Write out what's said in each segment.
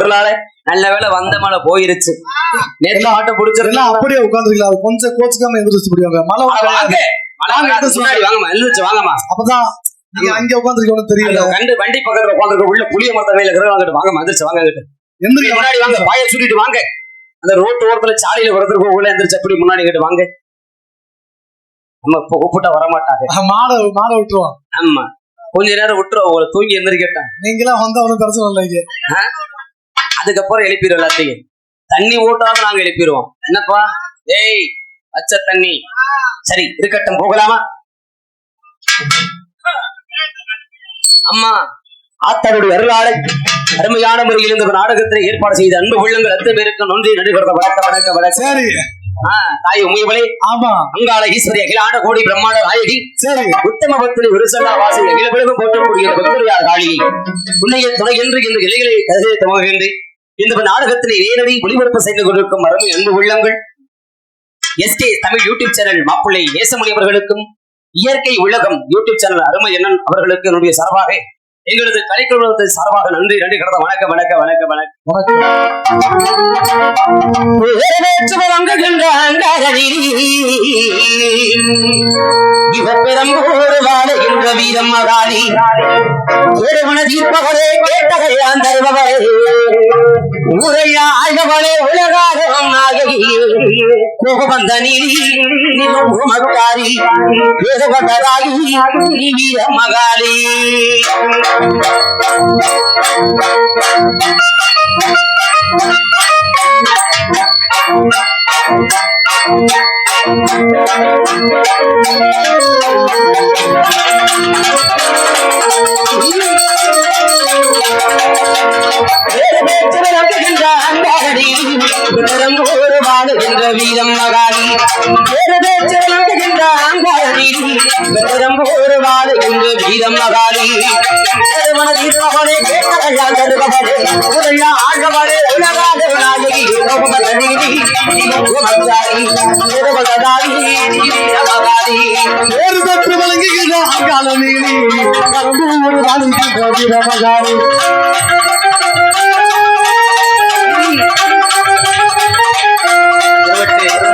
பொருளாளே நல்ல வேளை வந்த மழை போயிருச்சு. நேற்று ஆட்டோ பிடிச்சிருக்கலாம் அப்படியே உட்காந்துருக்கலாம் கொஞ்சம் கோச்சுக்காம எந்திரிச்சு முடியுங்க மழை வாங்க வாங்கம்மா எழுந்துச்சு வாங்கம்மா. அப்பதான் அங்க உட்காந்துருக்கணும் தெரியல. கண்டு வண்டி பக்கத்துல உட்காந்துருக்க உள்ள புளிய மரத்த கையில இருக்கிற வாங்கிட்டு வாங்க வந்துருச்சு வாங்க எந்திரிக்க முன்னாடி வாங்க பாய சுட்டிட்டு வாங்க. அந்த ரோட்டு ஓரத்துல சாலையில வரதுக்கு உள்ள எந்திரிச்சு அப்படி முன்னாடி கிட்ட வாங்க. நம்ம கூப்பிட்டா வரமாட்டாங்க மாடை மாடை விட்டுருவோம். ஆமா. கொஞ்ச நேரம் விட்டுருவோம் உங்களை தூங்கி எந்திரிக்கட்டும். நீங்களாம் வந்தா ஒன்றும் பிரச்சனை இல்லை இங்க அதுக்கப்புறம் எழுப்பிடுவோம் எல்லாத்தையும். தண்ணி ஊட்டாலும் நாங்க எழுப்பிடுவோம் என்னப்பா? ஏய் பச்சை தண்ணி. சரி இருக்கட்டும் போகலாமா? அம்மா ஆத்தாருடைய அருளாளை அருமையான முறையில் இந்த நாடகத்தை ஏற்பாடு செய்த அன்பு உள்ளங்கள் அத்தனை பேருக்கு நன்றி. நடுகிறத வணக்க வணக்க வணக்க சரி. தாய் உமையவளே ஆமா. அங்காள ஈஸ்வரி அகிலாண்ட கோடி பிரம்மாண்ட நாயகி. சரி. உத்தம பக்தனை விருசல்லா வாசி அகிலபிழகம் போற்றக்கூடிய பக்தரியார் காளியை. உன்னைய துணை என்று இந்த இலைகளை கருதை துவங்குகின்றேன் இந்த நாடகத்தினை நேரடி ஒளிபரப்பு செய்து கொண்டிருக்கும் அருமை அன்பு உள்ளங்கள். எஸ்கே தமிழ் யூடியூப் சேனல் மாப்பிள்ளை நேசமொழி அவர்களுக்கும் இயற்கை உலகம் யூடியூப் சேனல் அருமை அண்ணன் அவர்களுக்கு என்னுடைய சார்பாக எங்களது கலைக்குழுவத்தின் சார்பாக நன்றி. நன்றி கடந்த வணக்க வணக்க வணக்க வணக்கம். வணக்கம் வேற்று வழங்குகின்ற வீரம் மகாரி ஒருவன தீர்ப்பவரே கேட்டகையான் தருபவரே ஆழ்பவரே கோபந்த நீதி மகாரி வேதபட்டதாகி நீ வீர மகாரி பெரும்பூர் வாழுகின்ற வீரம் மகாரி திருமணத்தீர்ப்பவரே கேட்டதையா தருபவரே உரையா ஆழ்பவரே உலகாத நாயகி கோபமத நீதி சிவகுமச்சாரி திருபதாரி வீரமகாரி வேறு பெற்று வழங்குகிற அங்கால நீதி கரும்பூர் வாழ்கின்ற வீரமகாரி செழிக்க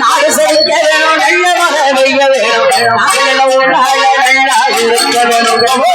நாடு செழிக்க வேணும் நல்ல மழை பெய்ய வேணும் மகளெல்லாம் உன்னால நல்லா இருக்க வேணும் தங்க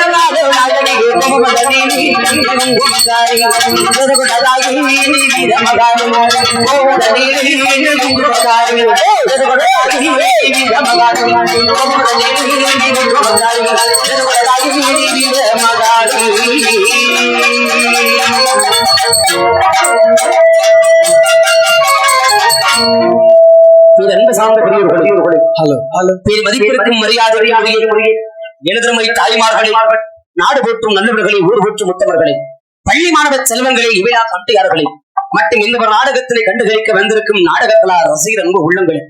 மதிப்பிற்கும் மரியாதைக்குரிய எனது தாய்மார்கள் நாடு போற்றும் நல்லவர்களை ஊர் போற்றும் முத்தவர்களே பள்ளி மாணவ செல்வங்களை இவையா கண்டியார்களே மற்றும் இந்த ஒரு நாடகத்தினை கண்டுகளிக்க வந்திருக்கும் நாடகத்தலா ரசிகர் அன்பு உள்ளங்களே.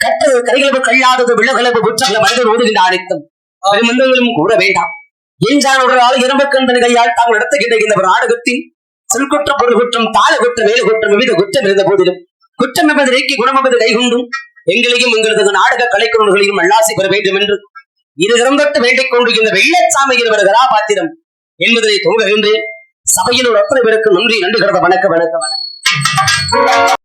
கட்டது கரிகளவு கல்லாதது விலகளவு புற்றகள மனிதர் ஓடுகின்ற அனைத்தும். பெருமந்தங்களும் கூற வேண்டாம். எஞ்சானுடரால் இரம்பக்கந்தன் கையால் தாங்கள் நடத்துகின்ற இந்த ஒரு நாடகத்தின் சொல்குற்ற பொருள் குற்றம் தாள குற்றம் வேலை குற்றம் விவித குற்றம் இருந்த போதிலும் குற்றம் என்பது நீக்கி குணமது கைகொண்டும். எங்களையும் எங்களது நாடக கலைக்குறவர்களையும் அல்லாசி பெற வேண்டும் என்று இரு தொட்டு வேண்டிக் கொண்டு இந்த வெள்ளச்சாமி இருவர் கதாபாத்திரம் என்பதை தோங்குகின்றேன் சபையில் ஒரு அத்தனை பேருக்கு நன்றி. நன்றி கடந்த வணக்கம் வணக்க வணக்கம்.